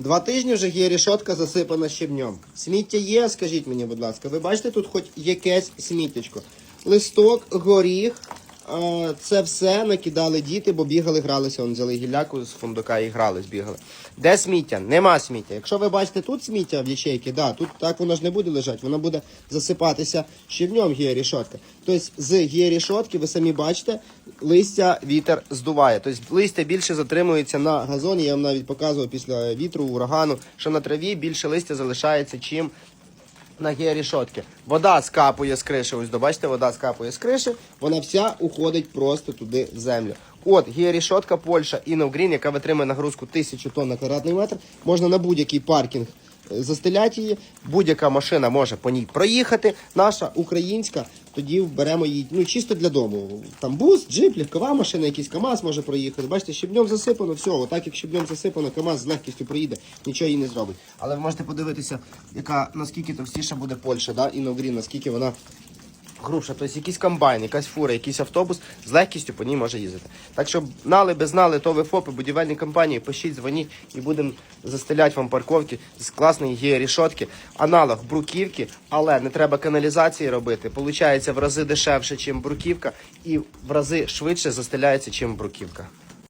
Два тижні вже є рішотка засипана щебнем. Сміття є, скажіть мені, будь ласка. Ви бачите тут хоч якесь сміттячко? Листок, горіх, це все накидали діти, бо бігали, гралися. Вон взяли гілляку з фундука і грались, бігали. Де сміття? Нема сміття. Якщо ви бачите тут сміття в ячейки, да, тут так воно ж не буде лежати, воно буде засипатися щебнем гієрішотка. Тобто з гієрішотки, ви самі бачите, листя вітер здуває. Тобто листя більше затримується на газоні. Я вам навіть показував після вітру, урагану, що на траві більше листя залишається, чим на георішотки. Вода скапує з криші. Ось бачите, вода скапує з криші, вона вся уходить просто туди в землю. От георішотка Польща Innow яка витримує нагрузку 1000 тонн на квадратний метр. Можна на будь-який паркінг застеляти її. Будь-яка машина може по ній проїхати. Наша українська, тоді беремо її ну, чисто для дому. Там бус, джип, легкова машина, якийсь КАМАЗ може проїхати. Бачите, щебнем засипано, все, отак як щебнем засипано, КАМАЗ з легкістю проїде, нічого їй не зробить. Але ви можете подивитися, яка наскільки товстіша буде Польща, да? і наскільки вона грубша. Тобто якийсь комбайн, якась фура, якийсь автобус з легкістю по ній може їздити. Так що знали би знали, то ви ФОПи, будівельні компанії, пишіть, дзвоніть і будемо застеляти вам парковки з класної гієрішотки. Аналог бруківки, але не треба каналізації робити. Получається в рази дешевше, ніж бруківка, і в рази швидше застеляється, ніж бруківка.